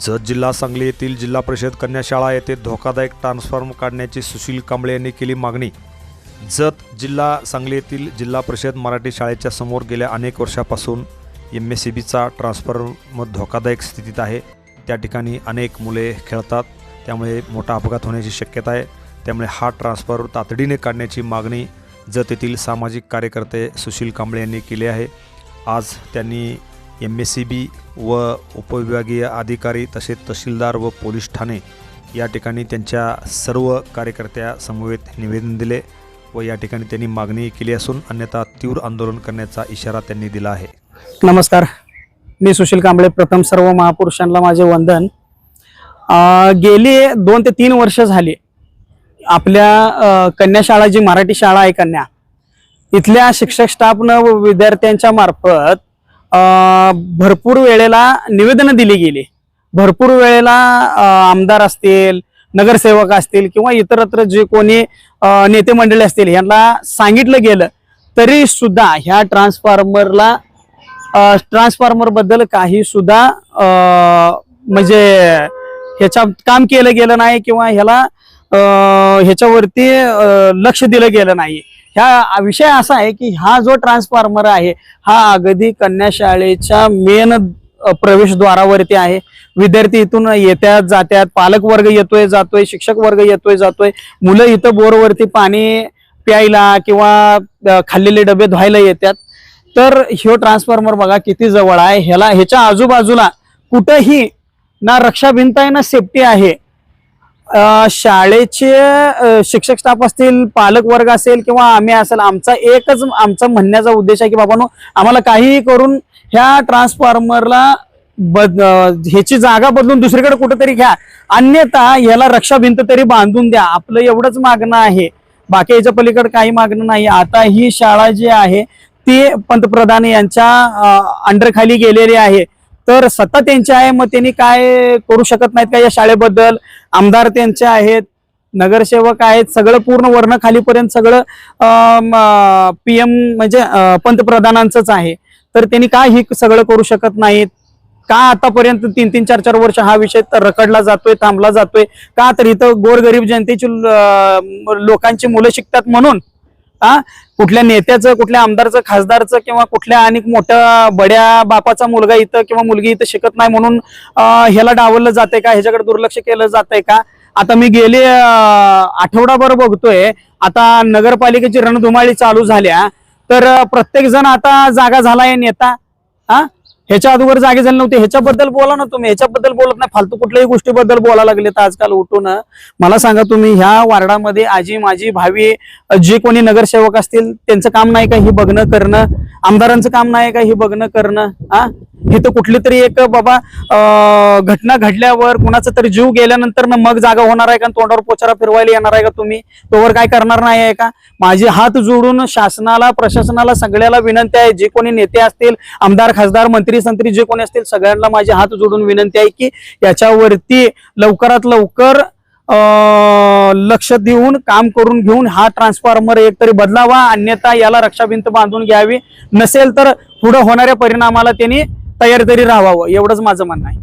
जत जिल्हा सांगली येथील जिल्हा परिषद कन्या शाळा येथे धोकादायक ट्रान्सफॉर्म काढण्याची सुशील कांबळे यांनी केली मागणी. जत जिल्हा सांगली येथील जिल्हा परिषद मराठी शाळेच्या समोर गेल्या अनेक वर्षापासून एम एस सी बीचा ट्रान्सफॉर्म धोकादायक स्थितीत आहे. त्या ठिकाणी अनेक मुले खेळतात त्यामुळे मोठा अपघात होण्याची शक्यता आहे. त्यामुळे हा ट्रान्सफॉर्म तातडीने काढण्याची मागणी जत येथील सामाजिक कार्यकर्ते सुशील कांबळे यांनी केली आहे. आज त्यांनी एम एस सी बी व उपविभागीय अधिकारी तसेच तहसीलदार व पोलीस ठाणे या ठिकाणी त्यांच्या सर्व कार्यकर्त्यासमवेत निवेदन दिले व या ठिकाणी त्यांनी मागणी केली असून अन्यथा तीव्र आंदोलन करण्याचा इशारा त्यांनी दिला आहे. नमस्कार. मी सुशील कांबळे प्रथम सर्व महापुरुषांना माझे वंदन. गेली दोन ते तीन वर्ष झाली आपल्या कन्याशाळा कन्या शाळा जी मराठी शाळा आहे कन्या इथल्या शिक्षक स्टाफनं व विद्यार्थ्यांच्या मार्फत भरपूर वेळेला निवेदनं दिली गेली. भरपूर वेळेला आमदार असतील नगरसेवक असतील किंवा इतरत्र जे कोणी नेते मंडळी असतील यांना सांगितलं गेलं तरी सुद्धा ह्या ट्रान्सफॉर्मरला ट्रान्सफॉर्मरबद्दल काही सुद्धा म्हणजे ह्याच्या काम केलं गेलं नाही किंवा ह्याला ह्याच्यावरती लक्ष दिलं गेलं नाही. ह्या विषय असा आहे की हा जो ट्रान्सफॉर्मर आहे हा अगदी कन्या शाळेच्या मेन प्रवेशद्वारावरती आहे. विद्यार्थी इथून येत्यात जात्यात पालक वर्ग येतोय जातोय शिक्षक वर्ग येतोय जातोय. मुलं इथं बोरवरती पाणी प्यायला किंवा खाल्लेले डबे धुवायला येतात तर ह्यो ट्रान्सफॉर्मर बघा किती जवळ आहे. ह्याला ह्याच्या आजूबाजूला कुठंही ना रक्षा भिंत आहे ना सेफ्टी आहे. शाळेचे शिक्षक स्टाफ असतील पालक वर्ग असेल किंवा आम्ही असेल आमचा एकच आमचा म्हणण्याचा उद्देश आहे की बाबांनो आम्हाला काहीही करून ह्या ट्रान्सफॉर्मरला बद ह्याची जागा बदलून दुसरीकडे कुठेतरी घ्या. अन्यथा ह्याला रक्षा भिंत तरी बांधून द्या. आपलं एवढंच मागणं आहे. बाकी याच्या पलीकडे काही मागणं नाही. आता ही शाळा जी आहे ती पंतप्रधान यांच्या अंडरखाली गेलेली आहे. तर सत्ता त्यांची आहे मग त्यांनी काय करू शकत नाहीत का या शाळेबद्दल? आमदार त्यांचे आहेत नगरसेवक आहेत सगळं पूर्ण वर्ण खालीपर्यंत सगळं पीएम म्हणजे पंतप्रधानांचंच आहे. तर त्यांनी काय ही सगळं करू शकत नाहीत? का आतापर्यंत तीन तीन चार चार वर्ष हा विषय तर रखडला जातोय थांबला जातोय? का तर इथं गोरगरीब जनतेची लोकांची मुलं शिकतात म्हणून हा कुठल्या नेत्याचं कुठल्या आमदारचं खासदारचं किंवा कुठल्या आणि मोठ्या बड्या बापाचा मुलगा इथं किंवा मुलगी इथं शिकत नाही म्हणून ह्याला डावललं जातंय का? ह्याच्याकडे दुर्लक्ष केलं जातंय का? आता मी गेले आठवडाभर बघतोय. आता नगरपालिकेची रणधुमाळी चालू झाल्या. तर प्रत्येक जण आता जागा झालाय नेता. हा? ह्याच्या अगोदर जागे झाले नव्हते. ह्याच्याबद्दल बोला ना तुम्ही. ह्याच्याबद्दल बोलत नाही. फालतू कुठल्याही गोष्टीबद्दल बोलायला लागले तर आजकाल उठून. मला सांगा तुम्ही ह्या वार्डामध्ये आजी माझी भावी जे कोणी नगरसेवक असतील त्यांचं काम नाही का हे बघणं करणं? आमदारांचं काम नाही का हे बघणं करणं? हा इथं कुठली तरी एक बाबा घटना घडल्यावर कुणाचा तरी जीव गेल्यानंतर ना मग जागा होणार आहे का? तोंडावर पोचारा फिरवायला येणार आहे का तुम्ही? तोवर काय करणार नाही आहे का? माझे हात जोडून शासनाला प्रशासनाला सगळ्याला विनंती आहे. जे कोणी नेते असतील आमदार खासदार मंत्री संत्री जे कोणी असतील सगळ्यांना माझे हात जोडून विनंती आहे की याच्यावरती लवकरात लवकर लक्ष देऊन काम करून घेऊन हा ट्रान्सफॉर्मर एकतरी बदलावा. अन्यथा याला रक्षाभिंत बांधून घ्यावी. नसेल तर पुढे होणाऱ्या परिणामाला त्यांनी तयार तरी राहावं एवढंच माझं म्हणणं आहे.